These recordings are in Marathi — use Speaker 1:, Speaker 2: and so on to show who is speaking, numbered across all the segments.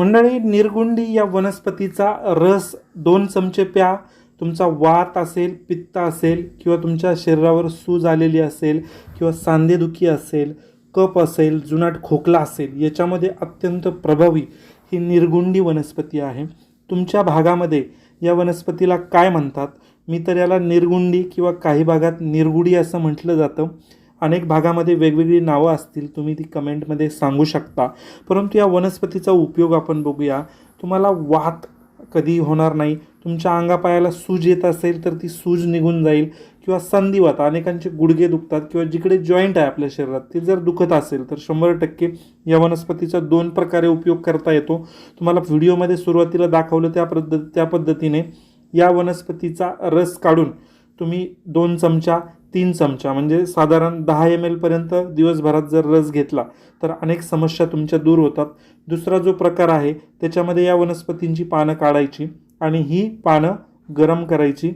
Speaker 1: मंडळी निर्गुंडी या वनस्पतीचा रस दोन चमचे प्या. तुमचा वात असेल पित्त असेल किंवा तुमच्या शरीरावर सूज आलेली असेल किंवा सांधेदुखी असेल कप असेल जुनाट खोकला असेल याच्यामध्ये अत्यंत प्रभावी ही निर्गुंडी वनस्पती आहे. तुमच्या भागामध्ये या वनस्पतीला काय म्हणतात? मी तर याला निर्गुंडी किंवा काही भागात निर्गुडी असं म्हटलं जातं. अनेक भागामध्ये वेगवेगळी नावं असतील तुम्ही ती कमेंटमध्ये सांगू शकता. परंतु या वनस्पतीचा उपयोग आपण बघूया. तुम्हाला वात कधी होणार नाही. तुमच्या अंगापायाला सूज येत असेल तर ती सूज निघून जाईल. किंवा संधिवात अनेकांचे गुडघे दुखतात. किंवा जिकडे जॉईंट आहे आपल्या शरीरात ते जर दुखत असेल तर शंभर टक्के या वनस्पतीचा दोन प्रकारे उपयोग करता येतो. तुम्हाला व्हिडिओमध्ये सुरुवातीला दाखवलं त्या पद्धत त्या पद्धतीने या वनस्पतीचा रस काढून तुम्ही दोन चमचा तीन चमचा म्हणजे साधारण दहा एम एलपर्यंत दिवसभरात जर रस घेतला तर अनेक समस्या तुमच्या दूर होतात. दुसरा जो प्रकार आहे त्याच्यामध्ये या वनस्पतींची पानं काढायची आणि ही पानं गरम करायची.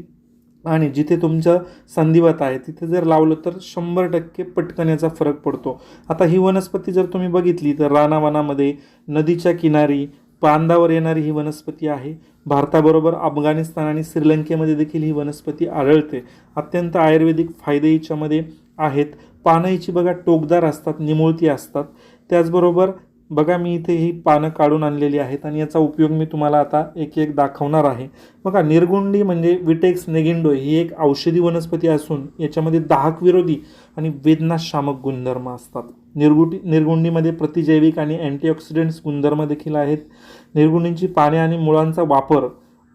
Speaker 1: आणि जिथे तुमचं संधिवात आहे तिथे जर लावलं तर शंभर टक्के पटकन याचा फरक पडतो. आता ही वनस्पती जर तुम्ही बघितली तर रानावनामध्ये नदीच्या किनारी बांधावर येणारी ही वनस्पती आहे. भारताबरोबर अफगाणिस्तान आणि श्रीलंकेमध्ये देखील ही वनस्पती आढळते. अत्यंत आयुर्वेदिक फायदे हिच्यामध्ये आहेत. पानं हिची बघा टोकदार असतात निमुळती असतात. त्याचबरोबर बघा मी इथे ही पानं काढून आणलेली आहेत आणि याचा उपयोग मी तुम्हाला आता एक एक दाखवणार आहे. बघा निर्गुंडी म्हणजे विटेक्स नेगिंडो ही एक औषधी वनस्पती असून याच्यामध्ये दाहक विरोधी आणि वेदनाशामक गुणधर्म असतात. निर्गुटी निर्गुंडीमध्ये प्रतिजैविक आणि अँटीऑक्सिडंट्स गुणधर्म देखील आहेत. निर्गुंडींची पाने आणि मुळांचा वापर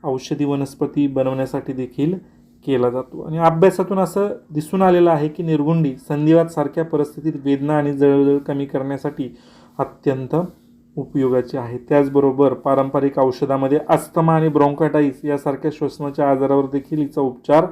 Speaker 1: औषधी वनस्पती बनवण्यासाठी देखील केला जातो. आणि अभ्यासातून असं दिसून आलेलं आहे की निर्गुंडी संधिवात सारख्या परिस्थितीत वेदना आणि जळजळ कमी करण्यासाठी अत्यंत उपयोगाचे आहे. त्याचबरोबर पारंपरिक औषधामध्ये अस्थमा आणि ब्रॉन्काटाईस यासारख्या श्वसनाच्या आजारावर देखील हिचा उपचार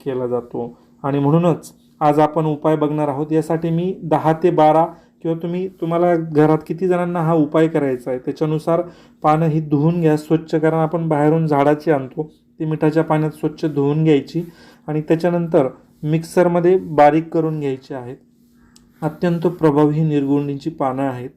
Speaker 1: केला जातो. आणि म्हणूनच आज आपण उपाय बघणार आहोत. यासाठी मी दहा ते बारा किंवा तुम्ही तुम्हाला घरात किती जणांना हा उपाय करायचा आहे त्याच्यानुसार पानं ही धुवून घ्या. स्वच्छ कारण आपण बाहेरून झाडाची आणतो ती मिठाच्या पाण्यात स्वच्छ धुवून घ्यायची आणि त्याच्यानंतर मिक्सरमध्ये बारीक करून घ्यायची आहेत. अत्यंत प्रभावी ही निर्गुंडींची पानं आहेत.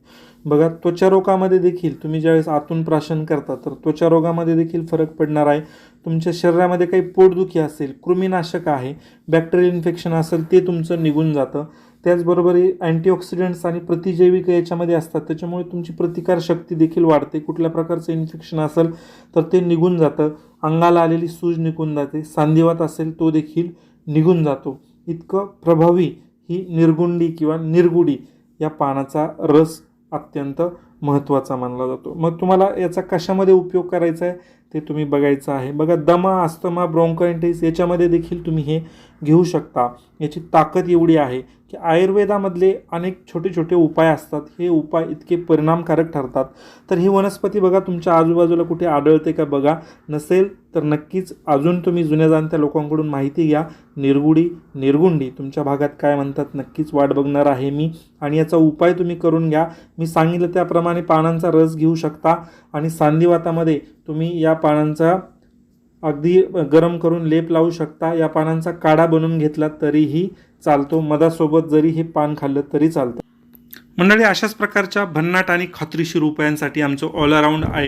Speaker 1: बघा त्वचारोगामध्ये देखील तुम्ही ज्यावेळेस आतून प्राशन करता तर त्वचारोगामध्ये देखील फरक पडणार आहे. तुमच्या शरीरामध्ये काही पोटदुखी असेल कृमीनाशक आहे बॅक्टेरियल इन्फेक्शन असेल ते तुमचं निघून जातं. त्याचबरोबर अँटीऑक्सिडंट्स आणि प्रतिजैविक याच्यामध्ये असतात त्याच्यामुळे तुमची प्रतिकारशक्ती देखील वाढते. कुठल्या प्रकारचं इन्फेक्शन असेल तर ते निघून जातं. अंगाला आलेली सूज निघून जाते. सांधिवात असेल तो देखील निघून जातो. इतकं प्रभावी ही निर्गुंडी किंवा निर्गुडी या पानाचा रस अत्यंत महत्त्वाचा मानला जातो. मग तुम्हाला याचा कशामध्ये उपयोग करायचा आहे? ते तुम्ही बघायचं आहे. बघा दमा अस्थमा ब्रोंकायटिस याच्यामध्ये देखील तुम्ही हे घेऊ शकता. याची ताकद एवढी आहे की आयुर्वेदामधले अनेक छोटे छोटे उपाय असतात. हे उपाय इतके परिणामकारक ठरतात. तर ही वनस्पती बघा तुमच्या आजूबाजूला कुठे आढळते का बघा नसेल तर नक्कीच अजून तुम्ही जुन्या जाणत्या लोकांकडून माहिती घ्या. निर्गुडी निर्गुंडी तुमच्या भागात काय म्हणतात नक्कीच वाट बघणार आहे मी. आणि याचा उपाय तुम्ही करून घ्या. मी सांगितलं त्याप्रमाणे पानांचा रस घेऊ शकता आणि सांधिवातामध्ये तुम्ही या पानांचा अगदी गरम करून लेप लावू शकता. या पानांचा काढा बनवून घेतला तरीही चालतो. मधासोबत जरी हे पान खाल्लं तरी चालतं. मंडळी अशाच प्रकारच्या भन्नाट आणि खात्रीशीर उपायांसाठी आमचं ऑल अराऊंड आय